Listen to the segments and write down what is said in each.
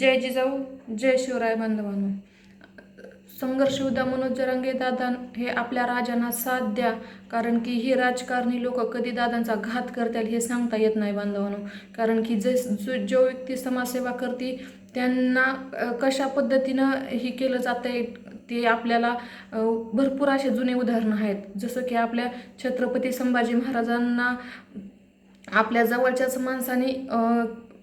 जय जिजाऊ जय शिवराय बांधवांनो. संघर्ष उद्या मनोज जरांगे दादा हे आपल्या राजांना साथ द्या कारण की ही राजकारणी लोक कधी दादांचा घात करतील हे सांगता येत नाही बांधवांनो. कारण की जे जो जो व्यक्ती समाजसेवा करते त्यांना कशा पद्धतीनं हे केलं जातंय ते आपल्याला भरपूर असे जुने उदाहरणं आहेत. जसं की आपल्या छत्रपती संभाजी महाराजांना आपल्या जवळच्याच माणसाने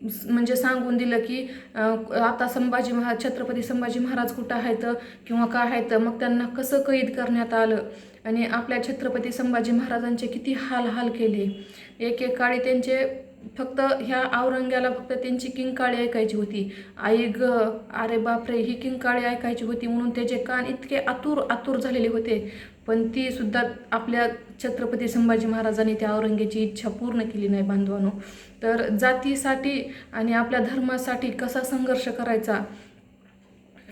म्हणजे सांगून दिलं की आता संभाजी महाराज छत्रपती संभाजी महाराज कुठं आहेत किंवा काय आहेत मग त्यांना कसं कैद करण्यात आलं? आणि आपल्या छत्रपती संभाजी महाराजांचे किती हाल हाल केले? एक एक काळी त्यांचे फक्त ह्या औरंग्याला फक्त त्यांची किंकाळी ऐकायची होती. आई ग अरे बापरे ही किंकाळी ऐकायची होती म्हणून त्याचे कान इतके आतुर आतुर झालेले होते. पण ती सुद्धा आपल्या छत्रपती संभाजी महाराजांनी त्या औरंगाची इच्छा पूर्ण केली नाही बांधवानो. तर जातीसाठी आणि आपल्या धर्मासाठी कसा संघर्ष करायचा?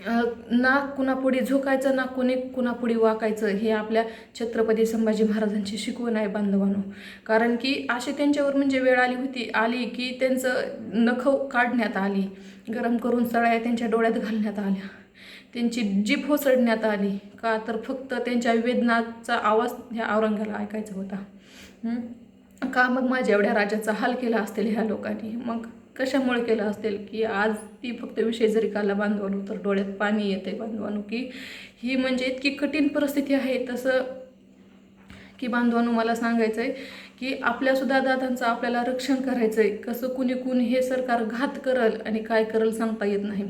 ना कुणापुढे झोकायचं ना कुणी कुणापुढे वाकायचं हे आपल्या छत्रपती संभाजी महाराजांची शिकवण आहे बांधवानो. कारण की अशी त्यांच्यावर म्हणजे वेळ आली होती आली की त्यांचं नख काढण्यात आली गरम करून सळ्या त्यांच्या डोळ्यात घालण्यात आल्या. त्यांची जीभ होसडण्यात आली का तर फक्त त्यांच्या वेदनाचा आवाज ह्या औरंगाला ऐकायचा होता. का मग माझ्या एवढ्या राजाचा हाल केला असतील ह्या लोकांनी? मग कशामुळे केलं असेल की आज ती फक्त विषय जरी काला बांधवानो तर डोळ्यात पाणी येते बांधवानो की ही म्हणजे इतकी कठीण परिस्थिती आहे तसं की बांधवांनो मला सांगायचं आहे की आपल्यासुद्धा दादांचं आपल्याला रक्षण करायचं आहे कसं कुणी कुणी हे सरकार घात करल आणि काय करल सांगता येत नाही.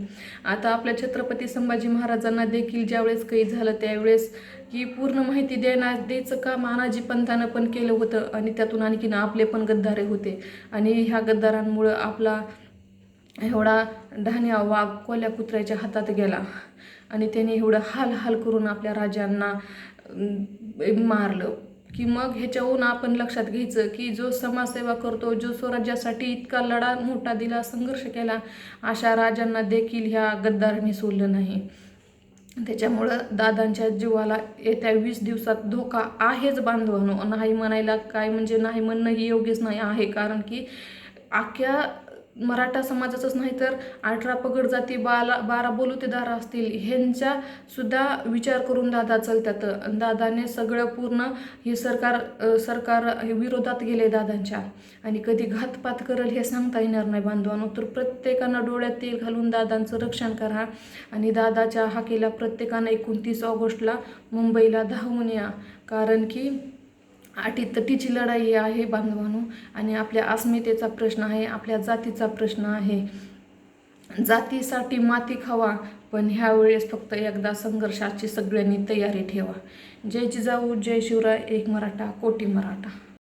आता आपल्या छत्रपती संभाजी महाराजांना देखील ज्यावेळेस काही झालं त्यावेळेस की पूर्ण माहिती देणार द्यायचं काम अनाजी पंथानं पण केलं होतं आणि त्यातून आणखीन आपले पण गद्दारे होते. आणि ह्या गद्दारांमुळं आपला एवढा ढाण्या वाघ कोल्या कुत्र्याच्या हातात गेला. आणि त्याने एवढं हाल हाल करून आपल्या राजांना मारलं. की मग ह्याच्याहून आपण लक्षात घ्यायचं की जो समाजसेवा करतो जो स्वराज्यासाठी इतका लढा मोठा दिला संघर्ष केला अशा राजांना देखील ह्या गद्दारांनी सोडलं नाही. त्याच्यामुळं दादांच्या जीवाला येत्या वीस दिवसात धोका आहेच बांधवानो. नाही म्हणायला काय म्हणजे नाही म्हणणं ही योग्यच नाही आहे. कारण की अख्ख्या मराठा समाजाचंच नाही तर अठरा पगड जाती बाला बारा बोलुतेदार असतील ह्यांचा सुद्धा विचार करून दादा चालतात. दादाने सगळं पूर्ण हे सरकार सरकार हे विरोधात गेले दादांच्या. आणि कधी घातपात करेल हे सांगता येणार नाही बांधवांनो. तर प्रत्येकानं डोळ्यात तेल घालून दादांचं रक्षण करा. आणि दादाच्या हाकेला प्रत्येकानं एकोणतीस ऑगस्टला मुंबईला धावून या. कारण की अटीतटीची लढाई आहे बांधवानो आणि आपल्या अस्मितेचा प्रश्न आहे आपल्या जातीचा प्रश्न आहे. जातीसाठी माती खावा पण ह्यावेळेस फक्त एकदा संघर्षाची सगळ्यांनी तयारी ठेवा. जय जिजाऊ जय शिवराय एक मराठा कोटी मराठा.